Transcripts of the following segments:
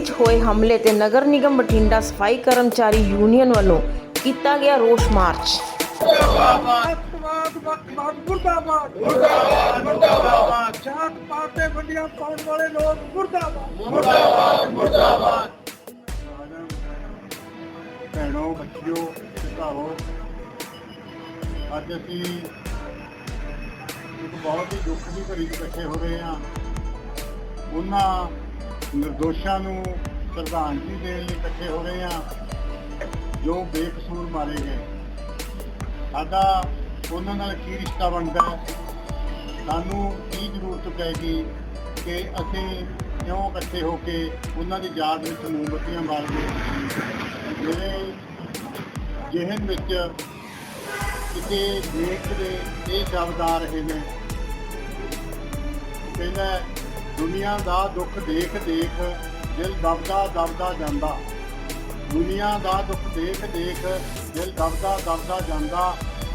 ਵਿੱਚ ਹੋਏ ਹਮਲੇ ਤੇ ਨਗਰ ਨਿਗਮ ਬਠਿੰਡਾ ਸਫ਼ਾਈ ਕਰਮਚਾਰੀ ਯੂਨੀਅਨ ਵੱਲੋਂ ਕੀਤਾ ਗਿਆ ਰੋਸ ਮਾਰਚ। ਮੁਰਦਾਬਾਦ ਮੁਰਦਾਬਾਦ ਮੁਰਦਾਬਾਦ ਜਾਤ ਪਾਤ ਤੇ ਵੰਡੀਆਂ ਪਾਉਣ ਵਾਲੇ ਲੋਕ ਮੁਰਦਾਬਾਦ ਮੁਰਦਾਬਾਦ ਮੁਰਦਾਬਾਦ ਭੈਣੋ, ਬੱਚਿਓ, ਭਰਾਵੋ, ਅੱਜ ਅਸੀਂ ਇੱਕ ਬਹੁਤ ਹੀ ਦੁੱਖ ਦੀ ਘੜੀ ਇਕੱਠੇ ਹੋ ਰਹੇ ਹਾਂ। ਉਹਨਾਂ ਨਿਰਦੋਸ਼ਾਂ ਨੂੰ ਸ਼ਰਧਾਂਜਲੀ ਦੇਣ ਲਈ ਇਕੱਠੇ ਹੋ ਰਹੇ ਹਾਂ, ਜੋ ਬੇਕਸੂਰ ਮਾਰੇ ਗਏ। ਸਾਡਾ ਉਹਨਾਂ ਨਾਲ ਕੀ ਰਿਸ਼ਤਾ ਬਣਦਾ ਸਾਨੂੰ ਕੀ ਜ਼ਰੂਰਤ ਪੈਗੀ ਕਿ ਅਸੀਂ ਕਿਉਂ ਇਕੱਠੇ ਹੋ ਕੇ ਉਹਨਾਂ ਦੀ ਯਾਦ ਵਿੱਚ ਮੋਮਬੱਤੀਆਂ ਬਾਲਦੇ ਜਿਹੜੇ ਜਿਹਨ ਵਿੱਚ ਕਿਤੇ ਦੇਖ ਦੇ ਇਹ ਸ਼ਬਦ ਆ ਰਹੇ ਨੇ। ਪਹਿਲਾਂ ਦੁਨੀਆ ਦਾ ਦੁੱਖ ਦੇਖ ਦੇਖ ਦਿਲ ਦਬਦਾ ਦਬਦਾ ਜਾਂਦਾ। ਦੁਨੀਆ ਦਾ ਦੁੱਖ ਦੇਖ ਦੇਖ ਦਿਲ ਦਬਦਾ ਦਬਦਾ ਜਾਂਦਾ।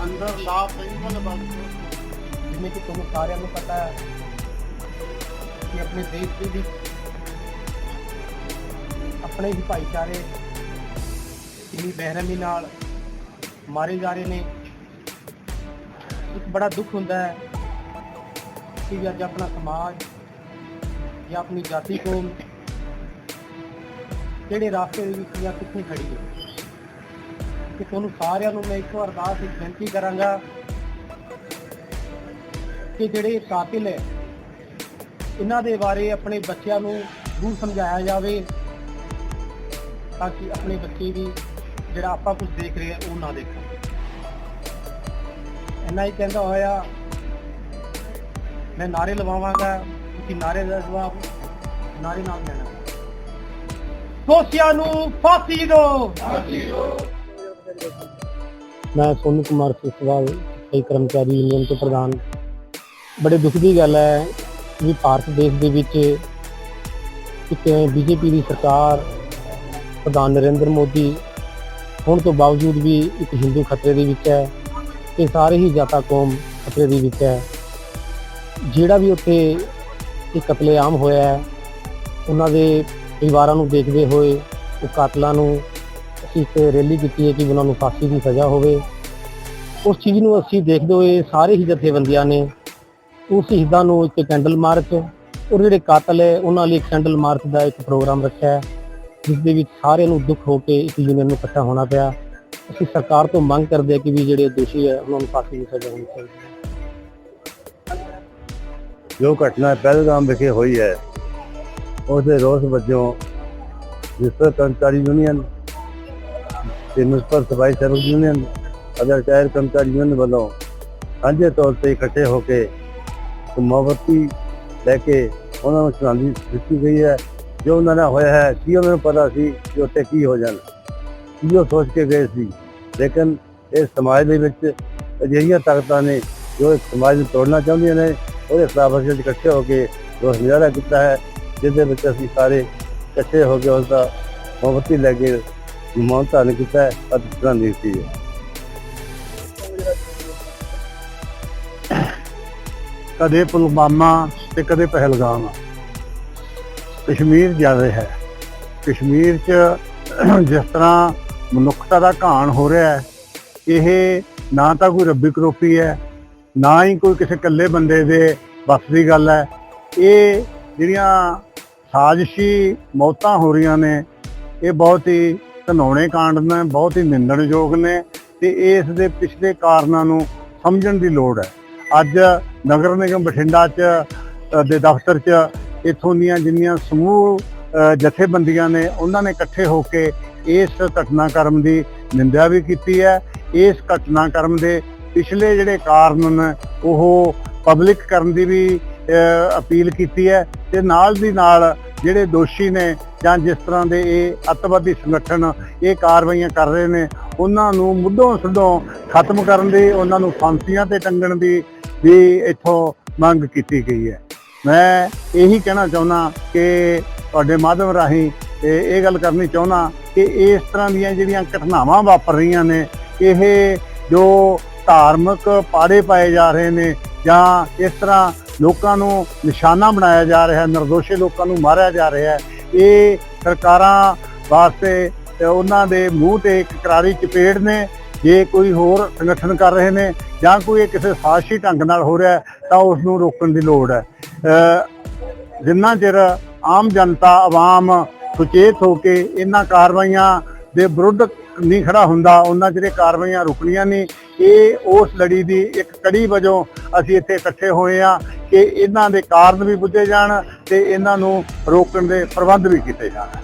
ਅੰਦਰ ਲਾ ਪਿੰਗਲ ਬਣ ਜਿਵੇਂ ਕਿ ਤੁਹਾਨੂੰ ਸਾਰਿਆਂ ਨੂੰ ਪਤਾ ਹੈ ਕਿ ਆਪਣੇ ਦੇਸ਼ ਦੇ ਵਿੱਚ ਆਪਣੇ ਹੀ ਭਾਈਚਾਰੇ ਕਿੰਨੀ ਬਹਿਰਮੀ ਨਾਲ ਮਾਰੇ ਜਾ ਰਹੇ ਨੇ। ਇੱਕ ਬੜਾ ਦੁੱਖ ਹੁੰਦਾ ਹੈ ਕਿ ਅੱਜ ਆਪਣਾ ਸਮਾਜ ਜਾਂ ਆਪਣੀ ਜਾਤੀ ਕੌਮ ਕਿਹੜੇ ਰਾਸਤੇ ਦੇ ਵਿੱਚ ਜਾਂ ਕਿੱਥੇ ਖੜੀ ਹੈ? ਕਿ ਤੁਹਾਨੂੰ ਸਾਰਿਆਂ ਨੂੰ ਮੈਂ ਇੱਕ ਵਾਰ ਅਰਦਾਸ ਇੱਕ ਬੇਨਤੀ ਕਰਾਂਗਾ ਕਿ ਜਿਹੜੇ ਕਾਤਿਲ ਹੈ, ਇਹਨਾਂ ਦੇ ਬਾਰੇ ਆਪਣੇ ਬੱਚਿਆਂ ਨੂੰ ਜ਼ਰੂਰ ਸਮਝਾਇਆ ਜਾਵੇ ਤਾਂ ਕਿ ਆਪਣੇ ਬੱਚੇ ਵੀ ਜਿਹੜਾ ਆਪਾਂ ਕੁਝ ਦੇਖ ਰਹੇ ਆ ਉਹ ਨਾ ਦੇਖਣ। ਇੰਨਾ ਹੀ ਕਹਿੰਦਾ ਹੋਇਆ, ਮੈਂ ਨਾਰੇ ਲਵਾਵਾਂਗਾ। ਕਿ ਨਾਰੇ ਦਾ ਜਵਾਬ ਨਾਰੇ ਨਾਲ ਦੇਣਾ। ਦੋਸ਼ੀਆਂ ਨੂੰ ਫਾਂਸੀ ਦਿਓ। ਮੈਂ ਸੋਨੂ ਕੁਮਾਰ ਸਿਸਵਾਲ ਸਹੀ ਕਰਮਚਾਰੀ ਯੂਨੀਅਨ ਤੋਂ ਪ੍ਰਧਾਨ। ਬੜੇ ਦੁੱਖ ਦੀ ਗੱਲ ਹੈ ਕਿ ਭਾਰਤ ਦੇਸ਼ ਦੇ ਵਿੱਚ ਇੱਕ ਬੀਜੇਪੀ ਦੀ ਸਰਕਾਰ ਪ੍ਰਧਾਨ ਨਰਿੰਦਰ ਮੋਦੀ ਹੋਣ ਤੋਂ ਬਾਵਜੂਦ ਵੀ ਇੱਕ ਹਿੰਦੂ ਖਤਰੇ ਦੇ ਵਿੱਚ ਹੈ ਤੇ ਸਾਰੇ ਹੀ ਜਾਤਾ ਕੌਮ ਖਤਰੇ ਦੇ ਵਿੱਚ ਹੈ। ਜਿਹੜਾ ਵੀ ਉੱਥੇ ਇਹ ਕਤਲੇਆਮ ਹੋਇਆ ਹੈ। ਉਹਨਾਂ ਦੇ ਪਰਿਵਾਰਾਂ ਨੂੰ ਦੇਖਦੇ ਹੋਏ ਉਹ ਕਾਤਲਾਂ ਨੂੰ ਅਸੀਂ ਇੱਕ ਰੈਲੀ ਕੀਤੀ ਹੈ ਕਿ ਉਹਨਾਂ ਨੂੰ ਫਾਂਸੀ ਦੀ ਸਜ਼ਾ ਹੋਵੇ। ਉਸ ਚੀਜ਼ ਨੂੰ ਅਸੀਂ ਦੇਖਦੇ ਹੋਏ ਸਾਰੇ ਹੀ ਜਥੇਬੰਦੀਆਂ ਨੇ ਉਸ ਸ਼ਹੀਦਾਂ ਨੂੰ ਇੱਕ ਕੈਂਡਲ ਮਾਰਚ, ਔਰ ਜਿਹੜੇ ਕਾਤਲ ਹੈ, ਉਹਨਾਂ ਲਈ ਇੱਕ ਕੈਂਡਲ ਮਾਰਚ ਦਾ ਇੱਕ ਪ੍ਰੋਗਰਾਮ ਰੱਖਿਆ ਹੈ, ਜਿਸ ਦੇ ਵਿੱਚ ਸਾਰਿਆਂ ਨੂੰ ਦੁੱਖ ਹੋ ਕੇ ਇੱਕ ਯੂਨੀਅਨ ਨੂੰ ਇਕੱਠਾ ਹੋਣਾ ਪਿਆ। ਅਸੀਂ ਸਰਕਾਰ ਤੋਂ ਮੰਗ ਕਰਦੇ ਹਾਂ ਕਿ ਵੀ ਜਿਹੜੇ ਦੋਸ਼ੀ ਹੈ, ਉਹਨਾਂ ਨੂੰ ਫਾਂਸੀ ਦੀ ਸਜ਼ਾ ਹੋਣੀ ਚਾਹੀਦੀ ਹੈ। ਜੋ ਘਟਨਾ ਪਹਿਲਗਾਮ ਵਿਖੇ ਹੋਈ ਹੈ ਉਸ ਦੇ ਰੋਸ ਵਜੋਂ ਵਿਸ਼ਵ ਕਰਮਚਾਰੀ ਯੂਨੀਅਨ ਤੇ ਮੁਨਸਪਲ ਸਫ਼ਾਈ ਸੇਵਕ ਯੂਨੀਅਨ ਅਦਰ ਟਾਇਰ ਕਰਮਚਾਰੀ ਯੂਨੀਅਨ ਵੱਲੋਂ ਸਾਂਝੇ ਤੌਰ ਤੇ ਇਕੱਠੇ ਹੋ ਕੇ ਇੱਕ ਮੋਮਬੱਤੀ ਲੈ ਕੇ ਉਹਨਾਂ ਨੂੰ ਸ਼ਰਧਾਂਜਲੀ ਦਿੱਤੀ ਗਈ ਹੈ, ਜੋ ਉਹਨਾਂ ਨਾਲ ਹੋਇਆ ਹੈ, ਕੀ ਉਹਨਾਂ ਨੂੰ ਪਤਾ ਸੀ ਕਿ ਉੱਥੇ ਕੀ ਹੋ ਜਾਣਾ? ਕੀ ਉਹ ਸੋਚ ਕੇ ਗਏ ਸੀ? ਲੇਕਿਨ ਇਸ ਸਮਾਜ ਦੇ ਵਿੱਚ ਅਜਿਹੀਆਂ ਤਾਕਤਾਂ ਨੇ ਜੋ ਇਸ ਸਮਾਜ ਨੂੰ ਤੋੜਨਾ ਚਾਹੁੰਦੀਆਂ ਨੇ ਉਹਦੇ ਖਿਲਾਫ ਅਸੀਂ ਅੱਜ ਇਕੱਠੇ ਹੋ ਕੇ ਰੋਸ ਮੁਜ਼ਾਹਰਾ ਕੀਤਾ ਹੈ ਜਿਸ ਦੇ ਵਿੱਚ ਅਸੀਂ ਸਾਰੇ ਇਕੱਠੇ ਹੋ ਕੇ ਉਸ ਦਾ ਮੋਮਬੱਤੀ ਲੈ ਕੇ ਮੌਨ ਧਾਰਨ ਕੀਤਾ ਹੈ ਅਤੇ ਸ਼ਰਧਾਂਜਲੀ ਦਿੱਤੀ ਹੈ। ਕਦੇ ਪੁਲਵਾਮਾ ਤੇ ਕਦੇ ਪਹਿਲਗਾਮ। ਕਸ਼ਮੀਰ ਜ਼ਿਆਦਾ ਹੈ। ਕਸ਼ਮੀਰ 'ਚ ਜਿਸ ਤਰ੍ਹਾਂ ਮਨੁੱਖਤਾ ਦਾ ਘਾਣ ਹੋ ਰਿਹਾ ਹੈ, ਇਹ ਨਾ ਤਾਂ ਕੋਈ ਰੱਬੀ ਕਰੋਪੀ ਹੈ ਨਾ ਹੀ ਕੋਈ ਕਿਸੇ ਇਕੱਲੇ ਬੰਦੇ ਦੇ ਬਸ ਦੀ ਗੱਲ ਹੈ। ਇਹ ਜਿਹੜੀਆਂ ਸਾਜ਼ਿਸ਼ੀ ਮੌਤਾਂ ਹੋ ਰਹੀਆਂ ਨੇ, ਇਹ ਬਹੁਤ ਹੀ ਘਨੌਣੇ ਕਾਂਡ ਨੇ, ਬਹੁਤ ਹੀ ਨਿੰਦਣਯੋਗ ਨੇ ਤੇ ਇਸ ਦੇ ਪਿਛਲੇ ਕਾਰਨਾਂ ਨੂੰ ਸਮਝਣ ਦੀ ਲੋੜ ਹੈ। ਅੱਜ ਨਗਰ ਨਿਗਮ ਬਠਿੰਡਾ 'ਚ ਦੇ ਦਫ਼ਤਰ 'ਚ ਇਥੋਂ ਦੀਆਂ ਜਿੰਨੀਆਂ ਸਮੂਹ ਜਥੇਬੰਦੀਆਂ ਨੇ, ਉਹਨਾਂ ਨੇ ਇਕੱਠੇ ਹੋ ਕੇ ਇਸ ਘਟਨਾਕ੍ਰਮ ਦੀ ਨਿੰਦਿਆ ਵੀ ਕੀਤੀ ਹੈ। ਇਸ ਘਟਨਾਕ੍ਰਮ ਦੇ ਪਿਛਲੇ ਜਿਹੜੇ ਕਾਰਨ ਨੇ ਉਹ ਪਬਲਿਕ ਕਰਨ ਦੀ ਵੀ ਅਪੀਲ ਕੀਤੀ ਹੈ ਤੇ ਨਾਲ ਦੀ ਨਾਲ ਜਿਹੜੇ ਦੋਸ਼ੀ ਨੇ ਜਾਂ ਜਿਸ ਤਰ੍ਹਾਂ ਦੇ ਇਹ ਅੱਤਵਾਦੀ ਸੰਗਠਨ ਇਹ ਕਾਰਵਾਈਆਂ ਕਰ ਰਹੇ ਨੇ, ਉਹਨਾਂ ਨੂੰ ਮੁੱਢੋਂ ਸੁੱਢੋਂ ਖਤਮ ਕਰਨ ਦੀ, ਉਹਨਾਂ ਨੂੰ ਫਾਂਸੀਆਂ ਤੇ ਟੰਗਣ ਦੀ ਵੀ ਇੱਥੋਂ ਮੰਗ ਕੀਤੀ ਗਈ ਹੈ। ਮੈਂ ਇਹੀ ਕਹਿਣਾ ਚਾਹੁੰਦਾ ਕਿ ਤੁਹਾਡੇ ਮਾਧਿਅਮ ਰਾਹੀਂ ਇਹ ਗੱਲ ਕਰਨੀ ਚਾਹੁੰਦਾ ਕਿ ਇਸ ਤਰ੍ਹਾਂ ਦੀਆਂ ਜਿਹੜੀਆਂ ਘਟਨਾਵਾਂ ਵਾਪਰ ਰਹੀਆਂ ਨੇ, ਇਹ ਜੋ ਧਾਰਮਿਕ ਪਾੜੇ ਪਾਏ ਜਾ ਰਹੇ ਨੇ ਜਾਂ ਇਸ ਤਰ੍ਹਾਂ ਲੋਕਾਂ ਨੂੰ ਨਿਸ਼ਾਨਾ ਬਣਾਇਆ ਜਾ ਰਿਹਾ ਹੈ ਨਿਰਦੋਸ਼ੀ ਲੋਕਾਂ ਨੂੰ ਮਾਰਿਆ ਜਾ ਰਿਹਾ ਹੈ। ਇਹ ਸਰਕਾਰਾਂ ਵਾਸਤੇ ਤੇ ਉਹਨਾਂ ਦੇ ਮੂੰਹ ਤੇ ਇੱਕ ਕਰਾਰੀ ਚਪੇੜ ਨੇ। ਜੇ ਕੋਈ ਹੋਰ ਸੰਗਠਨ ਕਰ ਰਹੇ ਨੇ ਜਾਂ ਕੋਈ ਇਹ ਕਿਸੇ ਸਾਜ਼ਿਸ਼ੀ ਢੰਗ ਨਾਲ ਹੋ ਰਿਹਾ ਤਾਂ ਉਸ ਨੂੰ ਰੋਕਣ ਦੀ ਲੋੜ ਹੈ। ਅਹ ਜਿੰਨਾ ਚਿਰ ਆਮ ਜਨਤਾ, ਆਵਾਮ ਸੁਚੇਤ ਹੋ ਕੇ ਇਹਨਾਂ ਕਾਰਵਾਈਆਂ ਦੇ ਵਿਰੁੱਧ ਨਹੀਂ ਖੜਾ ਹੁੰਦਾ, ਉਹਨਾਂ ਚਿਰ ਇਹ ਕਾਰਵਾਈਆਂ ਰੁਕਣੀਆਂ ਨਹੀਂ। ਇਹ ਉਸ ਲੜੀ ਦੀ ਇੱਕ ਕੜੀ ਵਜੋਂ ਅਸੀਂ ਇੱਥੇ ਇਕੱਠੇ ਹੋਏ ਆ ਕਿ ਇਹਨਾਂ ਦੇ ਕਾਰਨ ਵੀ ਬੁੱਝੇ ਜਾਣ ਤੇ ਇਹਨਾਂ ਨੂੰ ਰੋਕਣ ਦੇ ਪ੍ਰਬੰਧ ਵੀ ਕੀਤੇ ਜਾਣ।